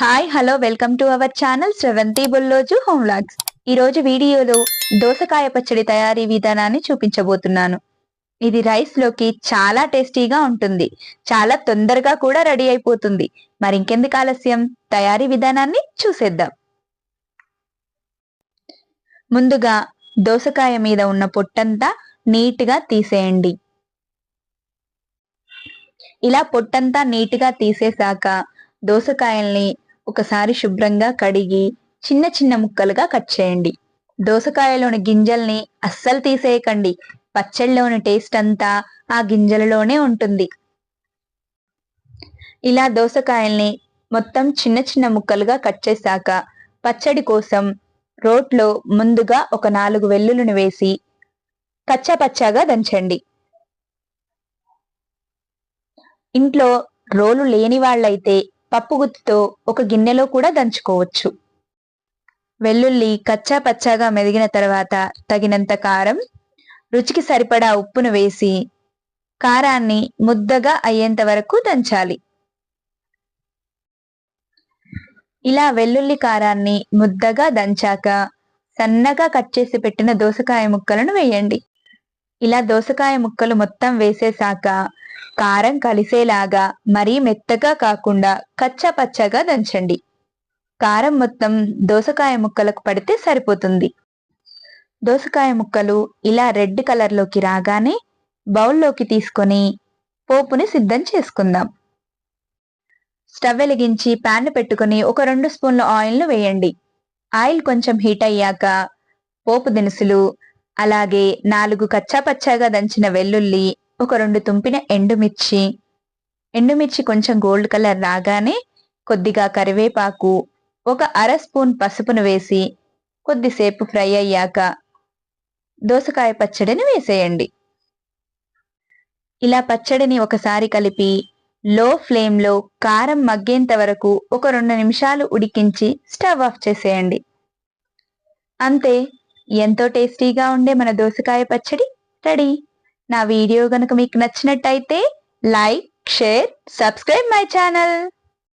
Hi hello welcome to our channel Sravanthi Bullozu home vlogs ఈరోజు వీడియోలో దోసకాయ పచ్చడి తయారీ విధానాన్ని చూపించబోతున్నాను. ఇది రైస్లోకి చాలా టేస్టీగా ఉంటుంది. చాలా తొందరగా కూడా రెడీ అయిపోతుంది. మరి ఇంకెందుకు ఆలస్యం? తయారీ విధానాన్ని చూసేద్దాం. ముందుగా దోసకాయ మీద ఉన్న పొట్టంతా నీట్గా తీసేయండి. ఇలా పొట్టంతా నీట్గా తీసేశాక దోసకాయల్ని ఒకసారి శుభ్రంగా కడిగి చిన్న చిన్న ముక్కలుగా కట్ చేయండి. దోసకాయలోని గింజల్ని అస్సలు తీసేయకండి. పచ్చళ్ళలోని టేస్ట్ అంతా ఆ గింజలలోనే ఉంటుంది. ఇలా దోసకాయల్ని మొత్తం చిన్న చిన్న ముక్కలుగా కట్ చేశాక పచ్చడి కోసం రోట్లో ముందుగా ఒక నాలుగు వెల్లుల్లిని వేసి కచ్చా పచ్చాగా దంచండి. ఇంట్లో రోలు లేని వాళ్ళైతే పప్పు గుత్తితో ఒక గిన్నెలో కూడా దంచుకోవచ్చు. వెల్లుల్లి కచ్చా పచ్చాగా మెదిగిన తర్వాత తగినంత కారం రుచికి సరిపడా ఉప్పును వేసి కారాన్ని ముద్దగా అయ్యేంత వరకు దంచాలి. ఇలా వెల్లుల్లి కారాన్ని ముద్దగా దంచాక సన్నగా కట్ చేసి పెట్టిన దోసకాయ ముక్కలను వేయండి. ఇలా దోసకాయ ముక్కలు మొత్తం వేసేశాక కారం కలిసేలాగా మరీ మెత్తగా కాకుండా కచ్చా పచ్చగా దంచండి. కారం మొత్తం దోసకాయ ముక్కలకు పడితే సరిపోతుంది. దోసకాయ ముక్కలు ఇలా రెడ్ కలర్లోకి రాగానే బౌల్లోకి తీసుకొని పోపుని సిద్ధం చేసుకుందాం. స్టవ్ వెలిగించి ప్యాన్ పెట్టుకుని ఒక రెండు స్పూన్ల ఆయిల్ను వేయండి. ఆయిల్ కొంచెం హీట్ అయ్యాక పోపు దినుసులు అలాగే నాలుగు కచ్చా పచ్చాగా దంచిన వెల్లుల్లి ఒక రెండు తుంపిన ఎండుమిర్చి. ఎండుమిర్చి కొంచెం గోల్డ్ కలర్ రాగానే కొద్దిగా కరివేపాకు ఒక అర స్పూన్ పసుపును వేసి కొద్దిసేపు ఫ్రై అయ్యాక దోసకాయ పచ్చడిని వేసేయండి. ఇలా పచ్చడిని ఒకసారి కలిపి లో ఫ్లేమ్లో కారం మగ్గేంత వరకు ఒక రెండు నిమిషాలు ఉడికించి స్టవ్ ఆఫ్ చేసేయండి. అంతే ఎంతో టేస్టీగా ఉండే మన దోసకాయ పచ్చడి రెడీ. నా వీడియో గనుక మీకు నచ్చినట్టయితే like share subscribe my channel.